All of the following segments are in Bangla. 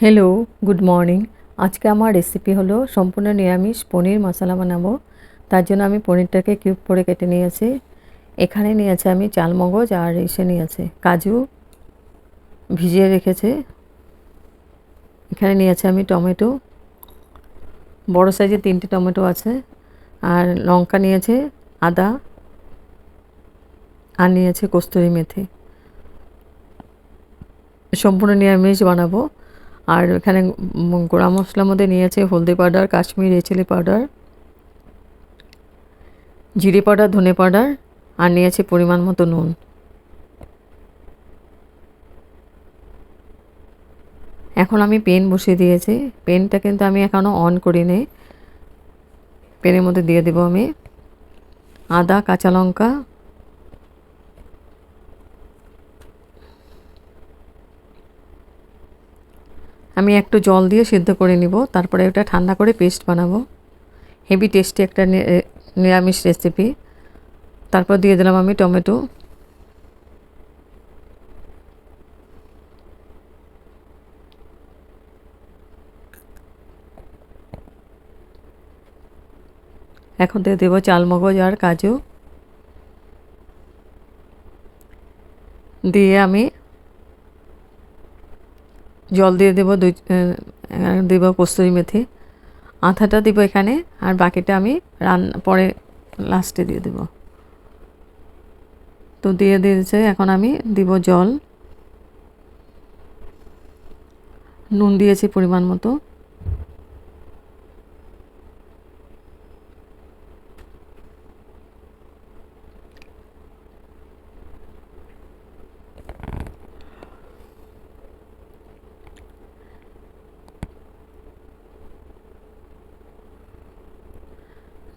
হ্যালো গুড মর্নিং আজকে আমার রেসিপি হলো সম্পূর্ণ নিরামিষ পনির মশলা বানাবো। তার জন্য আমি পনিরটাকে কিউব করে কেটে নিয়েছি। এখানে নিয়েছে আমি চালমগজ আর এসে নিয়েছে কাজু ভিজিয়ে রেখেছে। এখানে নিয়েছে আমি টমেটো। বড় সাইজের তিনটে টমেটো আছে। আর লঙ্কা নিয়েছে আদা। আর নিয়েছে কস্তুরি মেথি। সম্পূর্ণ নিরামিষ বানাবো। আর এখানে গোড়া মশলার মধ্যে নিয়েছে হলদি পাউডার, কাশ্মীরি চিলি পাউডার, জিরে পাউডার, ধনে পাউডার, আর নিয়েছে পরিমাণ মতো নুন। এখন আমি পেন বসিয়ে দিয়েছি। পেনটা কিন্তু আমি এখনও অন করিনি। পেনের মধ্যে দিয়ে দেবো আমি। আদা, কাঁচা লঙ্কা আমি একটু জল দিয়ে সিদ্ধ করে নিব, তারপরে ওটা ঠান্ডা করে পেস্ট বানাবো। হেভি টেস্টি একটা নিরামিষ রেসিপি তারপর দিয়ে দিলাম আমি টমেটো। এখন দিয়ে দেবো চালমগজ আর কাজু। দিয়ে আমি জল দিয়ে দেবো, দুই দেব কস্তুরি মেথি। আথাটা দিব এখানে, আর বাকিটা আমি রান্না পরে লাস্টে দিয়ে দেব। তো দিয়ে দিয়েছে, এখন আমি দিব জল। নুন দিয়েছি পরিমাণ মতো।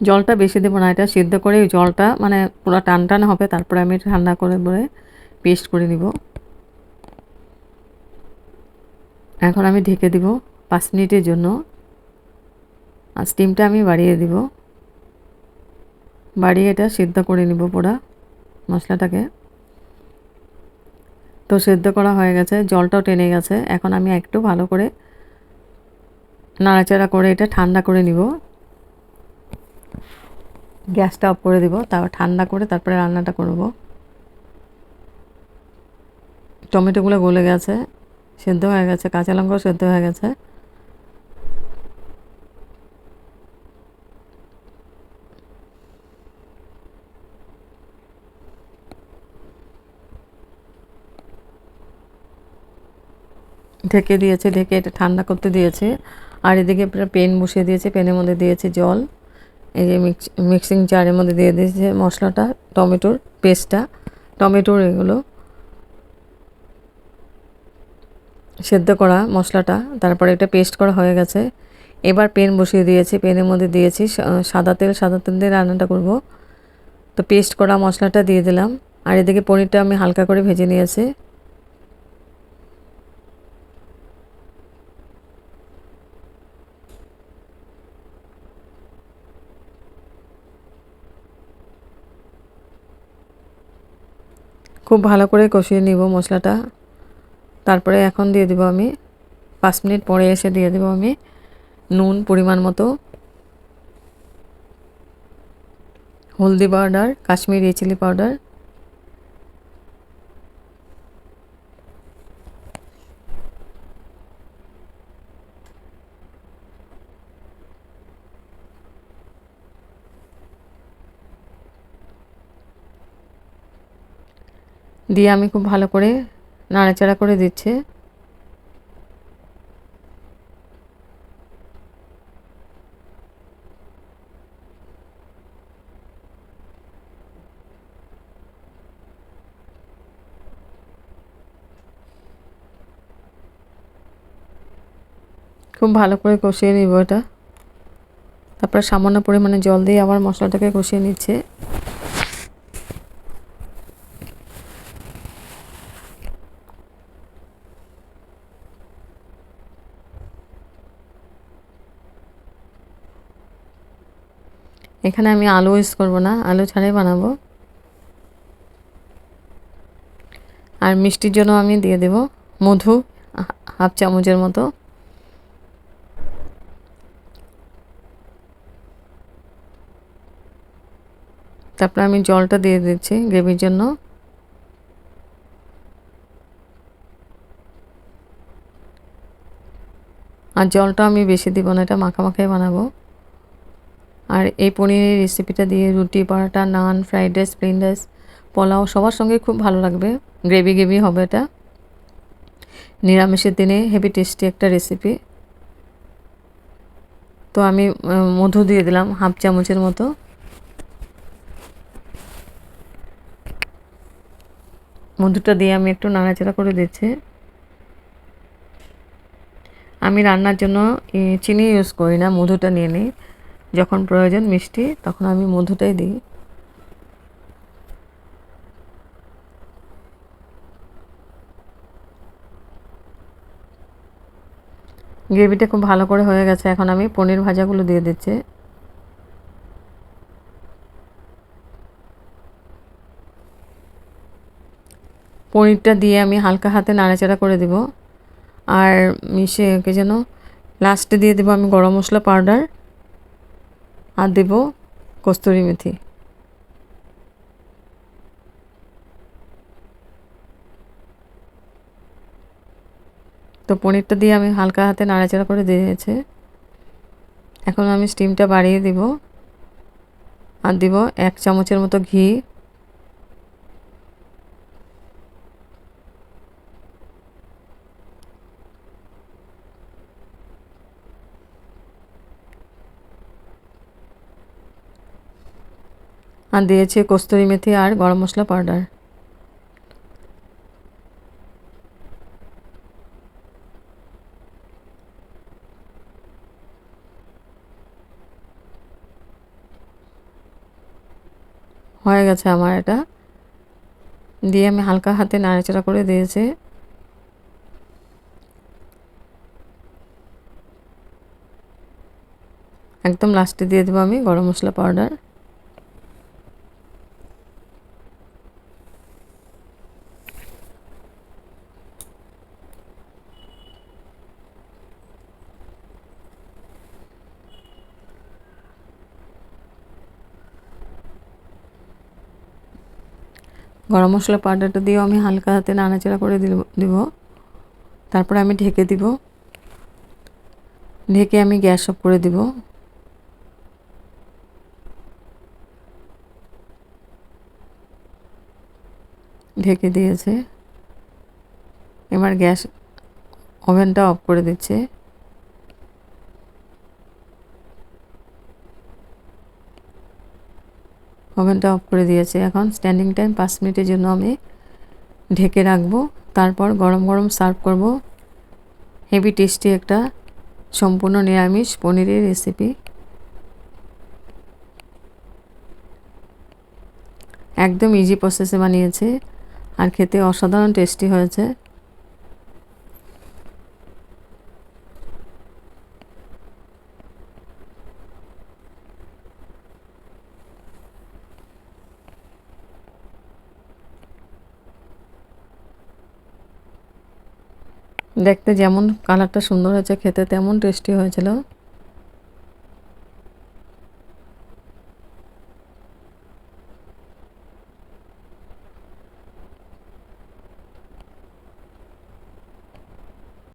জলটা বেশি দেবো না, এটা সিদ্ধ করে জলটা মানে পুরো টান টান হবে, তারপরে আমি ঠান্ডা করে বলে পেস্ট করে নিব। এখন আমি ঢেকে দিব পাঁচ মিনিটের জন্য। আর স্টিমটা আমি বাড়িয়ে দিব। বাড়িয়ে এটা সিদ্ধ করে নিব পুরা মশলাটাকে। তো সেদ্ধ করা হয়ে গেছে, জলটাও টেনে গেছে। এখন আমি একটু ভালো করে নাড়াচাড়া করে এটা ঠান্ডা করে নিব। গ্যাসটা অফ করে দিব তারপর ঠান্ডা করে তারপরে রান্নাটা করব। টমেটোগুলো গলে গেছে, সেদ্ধ হয়ে গেছে, কাঁচা লঙ্কাও সেদ্ধ হয়ে গেছে। ঢেকে দিয়েছে, ঢেকে এটা ঠান্ডা করতে দিয়েছে। আর এদিকে পেন বসিয়ে দিয়েছে, পেনের মধ্যে দিয়েছে জল। এই যে মিক্স জারের মধ্যে দিয়ে দিয়েছে মশলাটা, টমেটোর পেস্টটা টমেটোর এগুলো সেদ্ধ করা মশলাটা, তারপরে এটা পেস্ট করা হয়ে গেছে। এবার পেন বসিয়ে দিয়েছি পেনের মধ্যে দিয়েছি সাদা তেল সাদা তেল দিয়ে রান্নাটা করব। তো পেস্ট করা মশলাটা দিয়ে দিলাম। আর এদিকে পনিরটা আমি হালকা করে ভেজে নিয়েছি। খুব ভালো করে কষিয়ে নিব মশলাটা। তারপরে এখন দিয়ে দেবো আমি পাঁচ মিনিট পরে এসে দিয়ে দেবো আমি নুন পরিমাণ মতো। হলদি পাউডার, কাশ্মীরি চিলি পাউডার দিয়ে আমি খুব ভালো করে নাড়াচাড়া করে দিচ্ছে। খুব ভালো করে কষিয়ে নিব এটা। তারপরে সামান্য পরিমাণে জল দিয়ে আবার মশলাটাকে কষিয়ে নিচ্ছে। এখানে আমি আলু ইউজ করব না, আলু ছাড়াই বানাবো। আর মিষ্টির জন্য আমি দিয়ে দেব মধু হাফ চামচের মতো। তারপরে আমি জলটা দিয়ে দিচ্ছি গ্রেভির জন্য। আর জলটা আমি বেশি দিব না, এটা মাখামাখাই বানাবো। আর এই পনিরের রেসিপিটা দিয়ে রুটি, paratha, naan fried rice plain rice pulao সবার সঙ্গে খুব ভালো লাগবে। গ্রেভি গ্রেভি হবে এটা। নিরামিষের দিনে হেভি টেস্টি একটা রেসিপি তো আমি মধু দিয়ে দিলাম, হাফ চামচের মতো। মধুটা দিয়ে আমি একটু নাড়াচাড়া করে দিচ্ছি। আমি রান্নার জন্য চিনি ইউজ করি না, মধুটা নিয়ে নিই। যখন প্রয়োজন মিষ্টি, তখন আমি মধুটাই দিই। গ্রেভিটা খুব ভালো করে হয়ে গেছে, এখন আমি পনির ভাজাগুলো দিয়ে দিচ্ছি। পনিরটা দিয়ে আমি হালকা হাতে নাড়াচাড়া করে দিব। আর মিশে, কে যেন লাস্টে দিয়ে দেবো আমি গরম মশলা পাউডার। আর দেব কস্তুরি মেথি। তো পনিরটা দিয়ে আমি হালকা হাতে নাড়াচাড়া করে দিয়েছে। এখন আমি স্টিমটা বাড়িয়ে দিব। আর দিব এক চামচের মতো ঘি। আর দিয়েছি কস্তুরি মেথি আর গরম মশলা পাউডার। হয়ে গেছে আমার এটা। দিয়ে আমি হালকা হাতে নাড়াচাড়া করে দিয়েছি। একদম লাস্টে দিয়ে দেবো আমি গরম মশলা পাউডার। গরম মশলা পাউডারটা দিয়েও আমি হালকা হাতে নাড়াচাড়া করে দিব। তারপরে আমি ঢেকে দিব। ঢেকে আমি গ্যাস অফ করে দিব। ঢেকে দিয়েছে। এবার গ্যাস ওভেনটা অফ করে দিচ্ছে। ওভেনটা অফ করে দিয়েছে। এখন স্ট্যান্ডিং টাইম পাঁচ মিনিটের জন্য আমি ঢেকে রাখব। তারপর গরম গরম সার্ভ করব। হেভি টেস্টি একটা সম্পূর্ণ নিরামিষ পনিরের রেসিপি একদম ইজি প্রসেসে বানিয়েছে। আর খেতে অসাধারণ টেস্টি হয়েছে। দেখতে যেমন কালারটা সুন্দর হয়েছে খেতে তেমন টেস্টি হয়েছিল।